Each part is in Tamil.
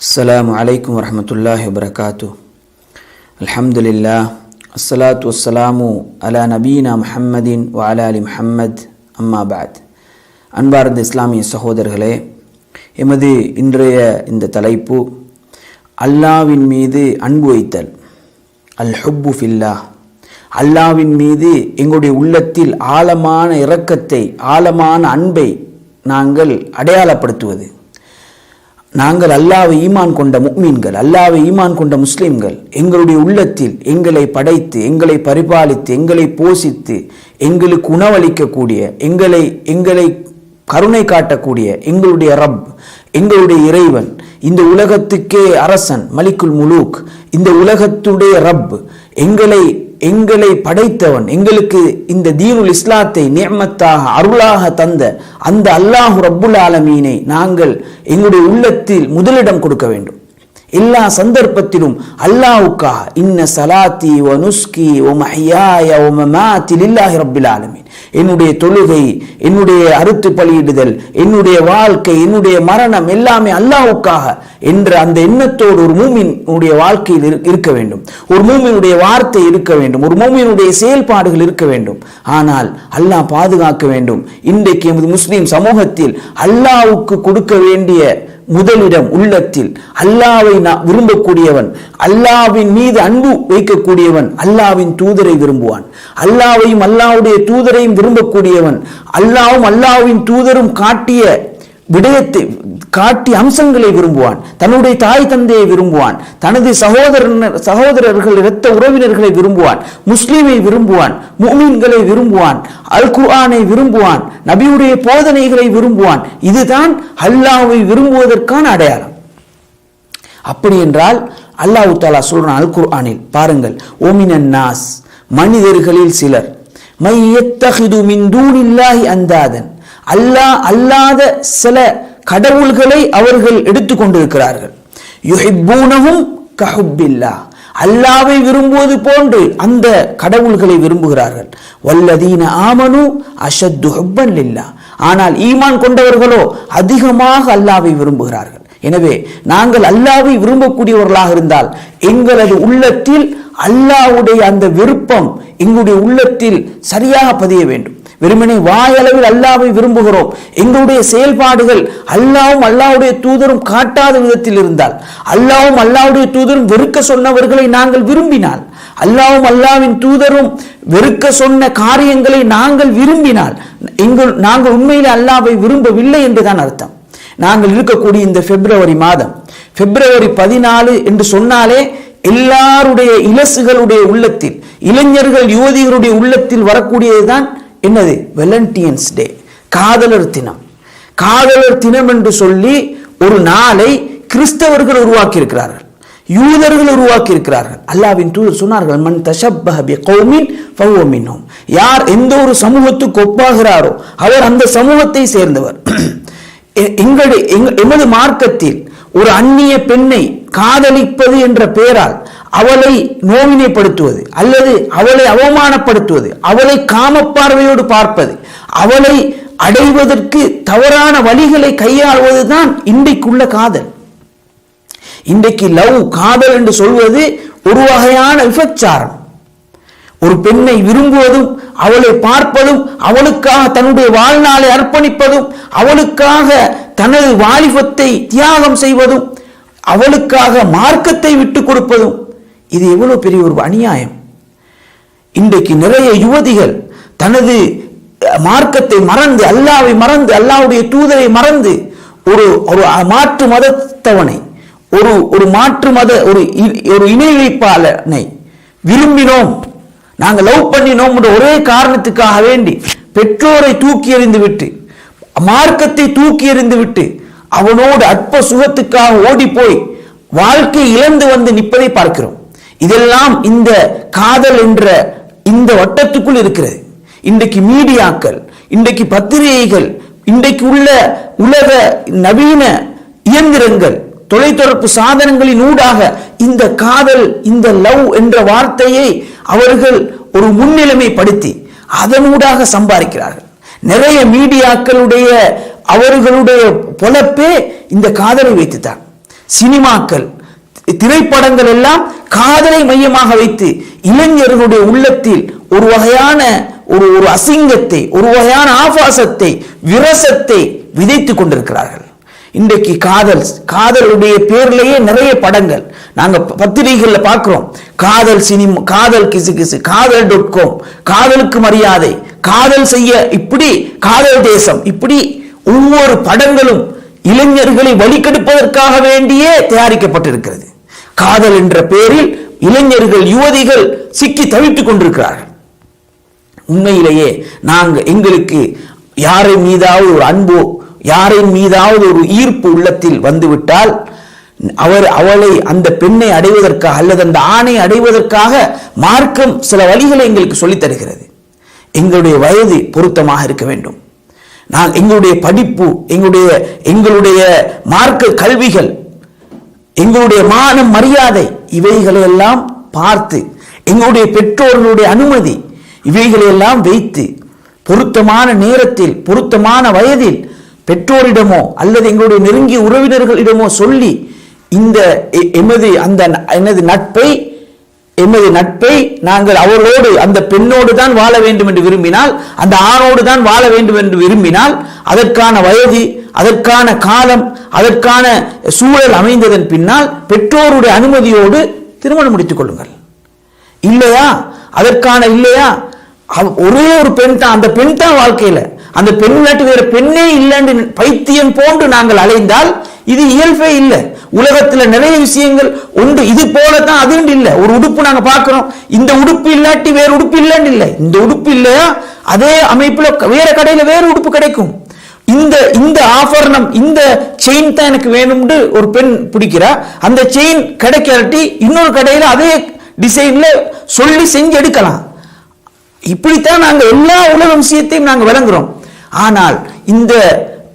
السلام عليكم ورحمة الله وبركاته الحمد لله الصلاة والسلام على نبينا محمد وعلى آل محمد أما بعد அன்பார்ந்த இஸ்லாமிய சகோதரர்களே எமது இன்றைய இந்த தலைப்பு அல்லாவின் மீது அன்பு வைத்தல் அல் ஹுப்பு ஃபில்லா அல்லாவின் மீது எங்களுடைய உள்ளத்தில் ஆழமான இரக்கத்தை ஆழமான அன்பை நாங்கள் அடையாளப்படுத்துவது நாங்கள் அல்லாவை ஈமான் கொண்ட முக்மீன்கள் அல்லாவை ஈமான் கொண்ட முஸ்லிம்கள் எங்களுடைய உள்ளத்தில் எங்களை படைத்து எங்களை பரிபாலித்து எங்களை போஷித்து எங்களுக்கு உணவளிக்கக்கூடிய எங்களை எங்களை கருணை காட்டக்கூடிய எங்களுடைய ரப் எங்களுடைய இறைவன் இந்த உலகத்துக்கே அரசன் மலிக்குல் முலூக் இந்த உலகத்துடைய ரப் எங்களை எங்களை படைத்தவன் எங்களுக்கு இந்த தீனுல் இஸ்லாத்தை நியமத்தாக அருளாக தந்த அந்த அல்லாஹு ரப்புல் ஆலமீனை நாங்கள் எங்களுடைய உள்ளத்தில் முதலிடம் கொடுக்க வேண்டும். எல்லா சந்தர்ப்பத்திலும் அல்லாஹுக்காக இன்ன சலாத்தி ஒ நுஸ்கி ஒ மஹியாய ஒ மமாத்தி லில்லாஹி ரப்பில் ஆலமீன். என்னுடைய தொழுகை என்னுடைய அறுத்து பலியிடுதல் என்னுடைய வாழ்க்கை என்னுடைய மரணம் எல்லாமே அல்லாவுக்காக என்ற அந்த எண்ணத்தோடு ஒரு மூமினுடைய வாழ்க்கையில் இரு- இருக்க வேண்டும். ஒரு மூமினுடைய வார்த்தை இருக்க வேண்டும். ஒரு மூமினுடைய செயல்பாடுகள் இருக்க வேண்டும். ஆனால் அல்லாஹ் பாதுகாக்க வேண்டும். இன்றைக்கு எமது முஸ்லீம் சமூகத்தில் அல்லாவுக்கு கொடுக்க வேண்டிய முதலிடம் உள்ளத்தில் அல்லாவை நான் விரும்பக்கூடியவன் அல்லாவின் மீது அன்பு வைக்கக்கூடியவன் அல்லாவின் தூதரை விரும்புவான். அல்லாவையும் அல்லாவுடைய தூதரையும் விரும்பக்கூடியவன் அல்லாவும் அல்லாவின் தூதரும் காட்டிய விடயத்தை காட்டி அம்சங்களை விரும்புவான். தன்னுடைய தாய் தந்தையை விரும்புவான். தனது சகோதரன் சகோதரர்கள் இரத்த உறவினர்களை விரும்புவான். முஸ்லீமை விரும்புவான். மூமீன்களை விரும்புவான். அல் குர்ஆனை விரும்புவான். நபியுடைய போதனைகளை விரும்புவான். இதுதான் அல்லாவை விரும்புவதற்கான அடையாளம். அப்படி என்றால் அல்லாஹ் தாலா சொல்றான் அல் குர்ஆனில் பாருங்கள் ஓமினன் நாஸ் மனிதர்களில் சிலர் மையத்தகிது மின் தூணில்லாஹி அந்தாதன் அல்லாஹ் அல்லாத சில கடவுள்களை அவர்கள் எடுத்துக்கொண்டிருக்கிறார்கள். யுஹிப்பூனஹும் கஹுப்பில்லா. அல்லாவை விரும்புவது போன்று அந்த கடவுள்களை விரும்புகிறார்கள். வல்லதீன ஆமனு அஷத்து ஹுப்பன் ஆனால் ஈமான் கொண்டவர்களோ அதிகமாக அல்லாவை விரும்புகிறார்கள். எனவே நாங்கள் அல்லாவை விரும்பக்கூடியவர்களாக இருந்தால் எங்களது உள்ளத்தில் அல்லாஹ்வுடைய அந்த விருப்பம் எங்களுடைய உள்ளத்தில் சரியாக பதிய வேண்டும். வெறுமனே வாயளவில் அல்லாவை விரும்புகிறோம். எங்களுடைய செயல்பாடுகள் அல்லாவும் அல்லாவுடைய தூதரும் காட்டாத விதத்தில் இருந்தால் அல்லாவும் அல்லாவுடைய தூதரும் வெறுக்க சொன்னவர்களை நாங்கள் விரும்பினால் அல்லாவும் அல்லாவின் தூதரும் வெறுக்க சொன்ன காரியங்களை நாங்கள் விரும்பினால் எங்கள் நாங்கள் உண்மையில் அல்லாவை விரும்பவில்லை என்றுதான் அர்த்தம். நாங்கள் இருக்கக்கூடிய இந்த பிப்ரவரி மாதம் பிப்ரவரி பதினாலு என்று சொன்னாலே எல்லாருடைய இலசுகளுடைய உள்ளத்தில் இளைஞர்கள் யுவதிகளுடைய உள்ளத்தில் வரக்கூடியதுதான் என்னது? வெலண்டியன்ஸ் டே காதலர் தினம். காதலர் தினம் என்று சொல்லி ஒரு நாளை கிறிஸ்தவர்கள் உருவாக்கியிருக்கிறார்கள். யூதர்கள் உருவாக்கி இருக்கிறார்கள் அல்லாவின் தூதர் சொன்னார்கள் மன் தஷப்பஹ கௌமின் யார் எந்த ஒரு சமூகத்துக்கு ஒப்பாகிறாரோ அவர் அந்த சமூகத்தை சேர்ந்தவர். எ- எங்களுடைய எமது மார்க்கத்தில் ஒரு அந்நிய பெண்ணை காதலிப்பது என்ற பெயரால் அவளை நோவினைப்படுத்துவது அல்லது அவளை அவமானப்படுத்துவது அவளை காமப்பார்வையோடு பார்ப்பது அவளை அடைவதற்கு தவறான வழிகளை கையாளுவதுதான் இன்றைக்குள்ள காதல். இன்றைக்கு லவ் காதல் என்று சொல்வது ஒரு வகையான விபச்சாரம். ஒரு பெண்ணை விரும்புவதும் அவளை பார்ப்பதும் அவளுக்காக தன்னுடைய வாழ்நாளை அர்ப்பணிப்பதும் அவளுக்காக தனது வாலிபத்தை தியாகம் செய்வதும் அவளுக்காக மார்க்கத்தை விட்டு கொடுப்பதும் இது எவ்வளவு பெரிய ஒரு அநியாயம். இன்றைக்கு நிறைய யுவதிகள் தனது மார்க்கத்தை மறந்து அல்லாவை மறந்து அல்லாவுடைய தூதரை மறந்து ஒரு ஒரு மாற்று மதத்தவனை ஒரு ஒரு மாற்று மத ஒரு இ- ஒரு இணை வைப்பாளனை விரும்பினோம். நாங்கள் லவ் பண்ணினோம் என்ற ஒரே காரணத்துக்காக வேண்டி பெற்றோரை தூக்கி எறிந்து விட்டு மார்க்கத்தை தூக்கி எறிந்து விட்டு அவனோடு அற்ப சுகத்துக்காக ஓடி போய் வாழ்க்கை இழந்து வந்து நிற்பதை பார்க்கிறோம். இதெல்லாம் இந்த காதல் என்ற இந்த வட்டத்துக்குள் இருக்கிறது. இன்றைக்கு மீடியாக்கள் இன்றைக்கு பத்திரிகைகள் இன்றைக்கு உள்ள உலக நவீன இயந்திரங்கள் தொலைத்தொடர்பு சாதனங்களின் ஊடாக இந்த காதல் இந்த லவ் என்ற வார்த்தையை அவர்கள் ஒரு முன்னிலைமைப்படுத்தி அதனூடாக சம்பாதிக்கிறார்கள். நிறைய மீடியாக்களுடைய அவர்களுடைய பொழப்பே இந்த காதலை வைத்துத்தான். சினிமாக்கள் திரைப்படங்கள் எல்லாம் காதலை மையமாக வைத்து இளைஞர்களுடைய உள்ளத்தில் ஒரு வகையான ஒரு ஒரு அசிங்கத்தை ஒரு வகையான ஆபாசத்தை விரசத்தை விதைத்து கொண்டிருக்கிறார்கள். இன்றைக்கு காதல் காதலுடைய பேர்லயே நிறைய படங்கள். நாங்க பத்திரிகைகள்ல பார்க்குறோம். காதல் சினிமா காதல் கிசு கிசு காதல் டாட் காம் காதலுக்கு மரியாதை காதல் செய்ய இப்படி காதல் தேசம் இப்படி ஒவ்வொரு படங்களும் இளைஞர்களை வழிகெடுப்பதற்காக வேண்டியே தயாரிக்கப்பட்டிருக்கிறது. காதல் என்ற பெயரில் இளைஞர்கள் யுவதிகள் சிக்கி தவித்துக் கொண்டிருக்கிறார்கள். உண்மையிலேயே நாங்கள் எங்களுக்கு யாரை மீதாவது ஒரு அன்போ யாரின் மீதாவது ஒரு ஈர்ப்பு உள்ளத்தில் வந்துவிட்டால் அவர் அவளை அந்த பெண்ணை அடைவதற்காக அல்லது அந்த ஆணை அடைவதற்காக மார்க்கம் சில வழிகளை எங்களுக்கு சொல்லித் தருகிறது. எங்களுடைய வயது பொருத்தமாக இருக்க வேண்டும். நான் எங்களுடைய படிப்பு எங்களுடைய எங்களுடைய மார்க்க கல்விகள் எங்களுடைய மானம் மரியாதை இவைகளை எல்லாம் பார்த்து எங்களுடைய பெற்றோர்களுடைய அனுமதி இவைகளை எல்லாம் வைத்து பொருத்தமான நேரத்தில் பொருத்தமான வயதில் பெற்றோரிடமோ அல்லது எங்களுடைய நெருங்கிய உறவினர்களிடமோ சொல்லி இந்த எ- எமது அந்த எனது நட்பை எமது நட்பை நாங்கள் அவளோடு அந்த பெண்ணோடு தான் வாழ வேண்டும் என்று விரும்பினால் அந்த ஆணோடு தான் வாழ வேண்டும் என்று விரும்பினால் அதற்கான வயது அதற்கான காலம் அதற்கான சூழல் அமைந்ததன் பின்னால் பெற்றோருடைய அனுமதியோடு திருமணம் முடித்துக் கொள்ளுங்கள். இல்லையா? அதற்கான இல்லையா? ஒரே ஒரு பெண் தான் அந்த பெண் தான் வாழ்க்கையில. அந்த பெண் இல்லாட்டி வீரர் பெண்ணே இல்லைன்னு பைத்தியம் போன்று நாங்கள் அலைந்தால் இது இயல்பே இல்லை. உலகத்துல நிறைய விஷயங்கள் உண்டு. இது போல தான் அது இல்லை. ஒரு உடுப்பு நாங்க பார்க்கிறோம். இந்த உடுப்பு இல்லாட்டி வேற உடுப்பு இல்லைன்னு இல்லை. இந்த உடுப்பு இல்லையா? அதே அமைப்புல வேற கடையில வேற உடுப்பு கிடைக்கும். இந்த இந்த ஆபரணம் இந்த செயின் தான் எனக்கு வேணும்னு ஒரு பெண் பிடிக்கிறா. அந்த செயின் கிடைக்காட்டி இன்னொரு கடையில அதே டிசைன்ல சொல்லி செஞ்சு எடுக்கலாம். இப்படித்தான் நாங்க எல்லா உலக விஷயத்தையும் நாங்க விளங்குறோம். ஆனால் இந்த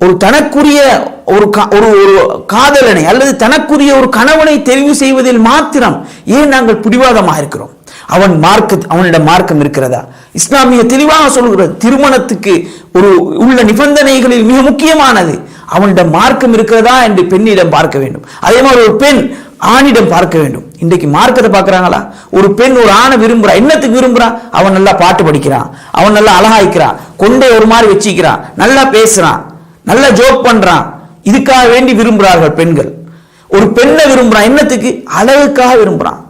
ஒரு தனக்குரிய ஒரு கா- ஒரு ஒரு காதலனை அல்லது தனக்குரிய ஒரு கணவனை தெரிவு செய்வதில் மாத்திரம் ஏன் நாங்கள் பிடிவாதமாக இருக்கிறோம்? அவன் மார்க்க அவனிடம் மார்க்கம் இருக்கிறதா? இஸ்லாமிய தெளிவாக சொல்கிறது திருமணத்துக்கு ஒரு உள்ள நிபந்தனைகளில் மிக முக்கியமானது அவனிடம் மார்க்கம் இருக்கிறதா என்று பெண்ணிடம் பார்க்க வேண்டும். அதே மாதிரி ஒரு பெண் ஆணிடம் பார்க்க வேண்டும். இன்றைக்கு மார்க்கத்தை பார்க்குறாங்களா? ஒரு பெண் ஒரு ஆணை விரும்புறா என்னத்துக்கு விரும்புகிறான் அவன் நல்லா பாட்டு படிக்கிறான் அவன் நல்லா அழகாய்க்கிறான் கொண்டே ஒரு மாதிரி வச்சிக்கிறான். நல்லா பேசுறான். நல்லா ஜோக் பண்றான். இதுக்காக வேண்டி விரும்புகிறார்கள் பெண்கள். ஒரு பெண்ணை விரும்புகிறான். என்னத்துக்கு? அழகுக்காக விரும்புகிறான்.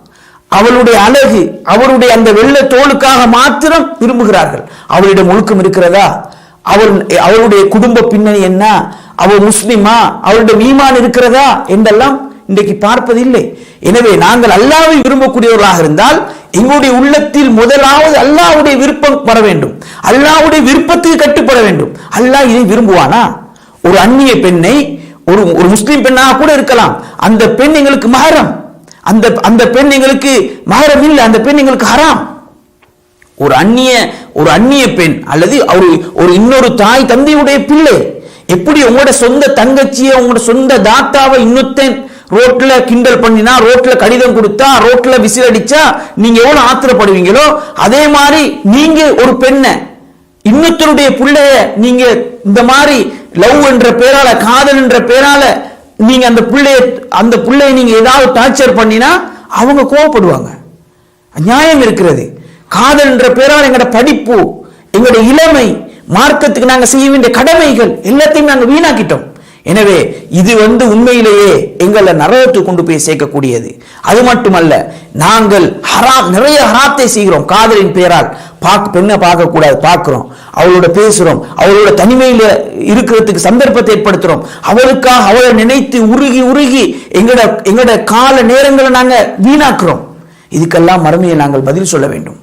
அவளுடைய அழகு அவருடைய அந்த வெள்ளை தோலுக்காக மாத்திரம் விரும்புகிறார்கள். அவளிடம் ஒழுக்கம் இருக்கிறதா? அவள் அவளுடைய குடும்ப பின்னணி என்ன? அவள் முஸ்லிமா? அவளுடைய மீமான் இருக்கிறதா? என்றெல்லாம் இன்றைக்கு பார்ப்பதில்லை. எனவே நாங்கள் அல்லாவை விரும்பக்கூடியவர்களாக இருந்தால் எங்களுடைய உள்ளத்தில் முதலாவது அல்லாஹ்வுடைய விருப்பம் வர வேண்டும். அல்லாவுடைய விருப்பத்துக்கு கட்டுப்பட வேண்டும். அல்லாஹ் இதை விரும்புவானா? ஒரு அந்நிய பெண்ணை ஒரு ஒரு முஸ்லீம் பெண்ணாக கூட இருக்கலாம். அந்த பெண் எங்களுக்கு மகரம் அந்த அந்த பெண் எங்களுக்கு மகரம் இல்லை. அந்த பெண் எங்களுக்கு ஹராம். ஒரு அந்நிய ஒரு அந்நிய பெண் அல்லது ஒரு ஒரு இன்னொரு தாய் தந்தையுடைய பிள்ளை. எப்படி உங்களோட சொந்த தங்கச்சியை உங்களோட சொந்த தாத்தாவை இன்னொருத்தன் ரோட்ல கிண்டல் பண்ணினா ரோட்ல கடிதம் கொடுத்தா ரோட்ல விசில் அடிச்சா நீங்க எவ்வளவு ஆத்திரப்படுவீங்களோ அதே மாதிரி நீங்க ஒரு பெண்ணை இன்னொருத்தருடைய பிள்ளைய நீங்க இந்த மாதிரி லவ் என்ற பேரால காதல் என்ற பேரால நீங்க அந்த பிள்ளைய அந்த பிள்ளைய நீங்க ஏதாவது டார்ச்சர் பண்ணினா அவங்க கோவப்படுவாங்க. நியாயம் இருக்கிறது. காதல் என்ற பேரால் எங்களோட படிப்பு எங்களுடைய இளமை மார்க்கத்துக்கு நாங்கள் செய்ய வேண்டிய கடமைகள் எல்லாத்தையும் நாங்கள் வீணாக்கிட்டோம். எனவே இது வந்து உண்மையிலேயே எங்களை நரகத்துக்கு கொண்டு போய் சேர்க்கக்கூடியது. அது மட்டுமல்ல நாங்கள் ஹரா நிறைய ஹராத்தை செய்கிறோம். காதலின் பெயரால் பார்க்க பெண்ணை பார்க்கக்கூடாது பார்க்குறோம். அவளோட பேசுகிறோம் அவளோட தனிமையில் இருக்கிறதுக்கு சந்தர்ப்பத்தை ஏற்படுத்துகிறோம் அவளுக்காக அவளை நினைத்து உருகி உருகி எங்களோட எங்களோட கால நேரங்களை நாங்கள் வீணாக்குறோம். இதுக்கெல்லாம் மறுமையை நாங்கள் பதில் சொல்ல வேண்டும்.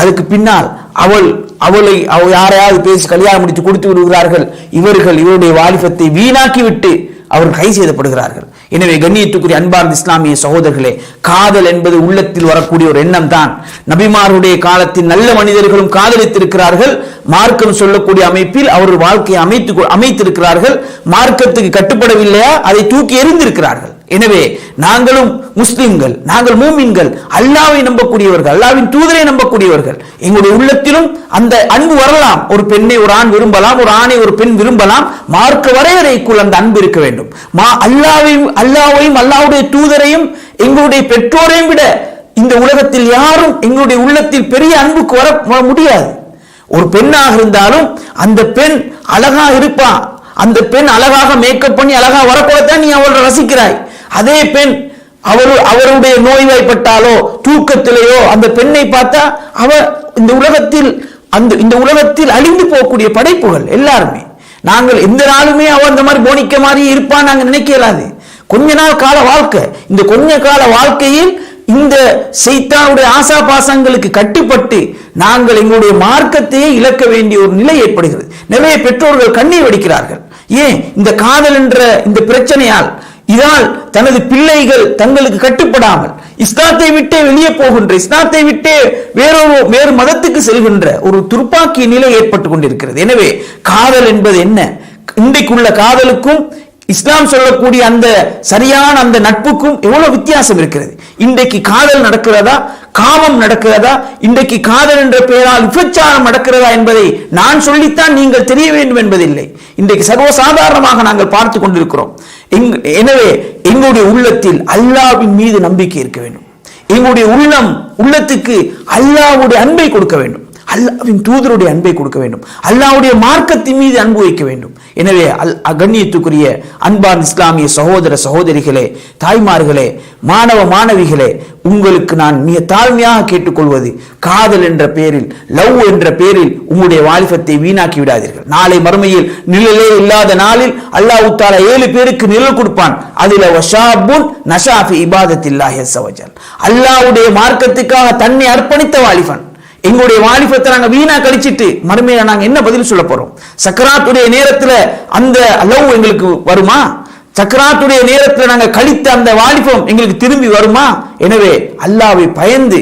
அதுக்கு பின்னால் அவள் அவளை அவள் யாரையாவது பேசி கல்யாணம் முடித்து கொடுத்து விடுகிறார்கள் இவர்கள் இவருடைய வாலிபத்தை வீணாக்கிவிட்டு அவர்கள் கை செய்யப்படுகிறார்கள். எனவே கண்ணியத்துக்குரிய அன்பார்ந்த இஸ்லாமிய சகோதரர்களே காதல் என்பது உள்ளத்தில் வரக்கூடிய ஒரு எண்ணம் தான் நபிமாருடைய காலத்தில் நல்ல மனிதர்களும் காதலித்திருக்கிறார்கள். மார்க்கம் சொல்லக்கூடிய அமைப்பில் அவர்கள் வாழ்க்கையை அமைத்து அமைத்திருக்கிறார்கள். மார்க்கத்துக்கு கட்டுப்படவில்லையா? அதை தூக்கி எறிந்திருக்கிறார்கள். எனவே நாங்களும் முஸ்லிம்கள் நாங்கள் மூமின்கள் அல்லாவை நம்பக்கூடியவர்கள் அல்லாவின் தூதரை நம்பக்கூடியவர்கள். எங்களுடைய உள்ளத்திலும் அந்த அன்பு வரலாம். ஒரு பெண்ணை ஒரு ஆண் விரும்பலாம் ஒரு ஆணை ஒரு பெண் விரும்பலாம். மார்க்க வரையறைக்குள் அந்த அன்பு இருக்க வேண்டும். மா அல்லாவையும் அல்லாவையும் அல்லாவுடைய தூதரையும் எங்களுடைய பெற்றோரையும் விட இந்த உலகத்தில் யாரும் எங்களுடைய உள்ளத்தில் பெரிய அன்புக்கு வர முடியாது. ஒரு பெண்ணாக இருந்தாலும் அந்த பெண் அழகா இருப்பா. அந்த பெண் அழகாக மேக்கப் பண்ணி அழகா வரக்கூடத்தான் நீ அவளை ரசிக்கிறாய். அதே பெண் அவர் அவருடைய நோய்வாய்ப்பட்டாலோ தூக்கத்திலேயோ அந்த பெண்ணை பார்த்தா அவ இந்த உலகத்தில் அந்த இந்த உலகத்தில் அழிந்து போகக்கூடிய படைப்புகள் எல்லாருமே. நாங்கள் எந்த நாளுமே அவ இந்த மாதிரி போனிக்க மாதிரி இருப்பான் நாங்க நினைக்க இயலாது கொஞ்ச நாள் கால வாழ்க்கை. இந்த கொஞ்ச கால வாழ்க்கையில் இந்த செய்தாவுடைய ஆசா பாசங்களுக்கு கட்டுப்பட்டு நாங்கள் எங்களுடைய மார்க்கத்தையே இழக்க வேண்டிய ஒரு நிலை ஏற்படுகிறது. நிறைய பெற்றோர்கள் கண்ணீர் வடிக்கிறார்கள். ஏன்? இந்த காதல் என்ற இந்த பிரச்சனையால் இதால் தனது பிள்ளைகள் தங்களுக்கு கட்டுப்படாமல் இஸ்லாத்தை விட்டே வெளியே போகின்ற இஸ்லாத்தை விட்டே வேறொரு வேறு மதத்துக்கு செல்கின்ற ஒரு துர்ப்பாக்கிய நிலை ஏற்பட்டு கொண்டிருக்கிறது. எனவே காதல் என்பது என்ன? இன்றைக்குள்ள காதலுக்கும் இஸ்லாம் சொல்லக்கூடிய அந்த சரியான அந்த நட்புக்கும் எவ்வளவு வித்தியாசம் இருக்கிறது? இன்றைக்கு காதல் நடக்கிறதா? காமம் நடக்கிறதா? இன்றைக்கு காதல் என்ற பெயரால் விபச்சாரம் நடக்கிறதா என்பதை நான் சொல்லித்தான் நீங்கள் தெரிய வேண்டும் என்பதில்லை. இன்றைக்கு சர்வசாதாரணமாக நாங்கள் பார்த்து கொண்டிருக்கிறோம். எனவே எங்களுடைய உள்ளத்தில் அல்லாவின் மீது நம்பிக்கை இருக்க வேண்டும். எங்களுடைய உள்ளம் உள்ளத்துக்கு அல்லாவுடைய அன்பை கொடுக்க வேண்டும். அல்லாவின் தூதருடைய அன்பை கொடுக்க வேண்டும். அல்லாவுடைய மார்க்கத்தின் மீது அன்பு வைக்க வேண்டும். எனவே அல் அகண்ணியத்துக்குரிய அன்பான் இஸ்லாமிய சகோதர சகோதரிகளே தாய்மார்களே மாணவ மாணவிகளே உங்களுக்கு நான் மிக தாழ்மையாக கேட்டுக்கொள்வது காதல் என்ற பெயரில் லவ் என்ற பெயரில் உங்களுடைய வாலிபத்தை வீணாக்கி விடாதீர்கள். நாளை மறுமையில் நிழலே இல்லாத நாளில் அல்லாஹ் உத்தால ஏழு பேருக்கு நிழல் கொடுப்பான். அதில் வஷாபுன் நஷாஃபி இபாதத்தில்லாஹி அஸ்ஸவஜல் அல்லாஹ்வுடைய மார்க்கத்துக்காக தன்னை அர்ப்பணித்த வாலிபன். எங்களுடைய வாலிபத்தை நாங்க வீணா கழிச்சிட்டு மறுமையில நாங்க என்ன பதில் சொல்ல போறோம்? சக்கராத்துடைய நேரத்துல அந்த லவ் எங்களுக்கு வருமா? சக்கராத்துடைய நேரத்துல நாங்க கழித்த அந்த வாலிபம் எங்களுக்கு திரும்பி வருமா? எனவே அல்லாவை பயந்து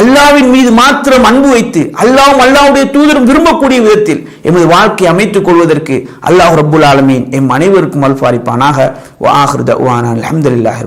அல்லாவின் மீது மாத்திரம் அன்பு வைத்து அல்லாவும் அல்லாவுடைய தூதரும் விரும்பக்கூடிய விதத்தில் எமது வாழ்க்கை அமைத்துக் கொள்வதற்கு அல்லாஹ் ரபுல் ஆலமீன் எம் அனைவருக்கும் அல்பாரிப்பானாக வ ஆஹிரு தஅவானா அல்ஹம்துலில்லாஹி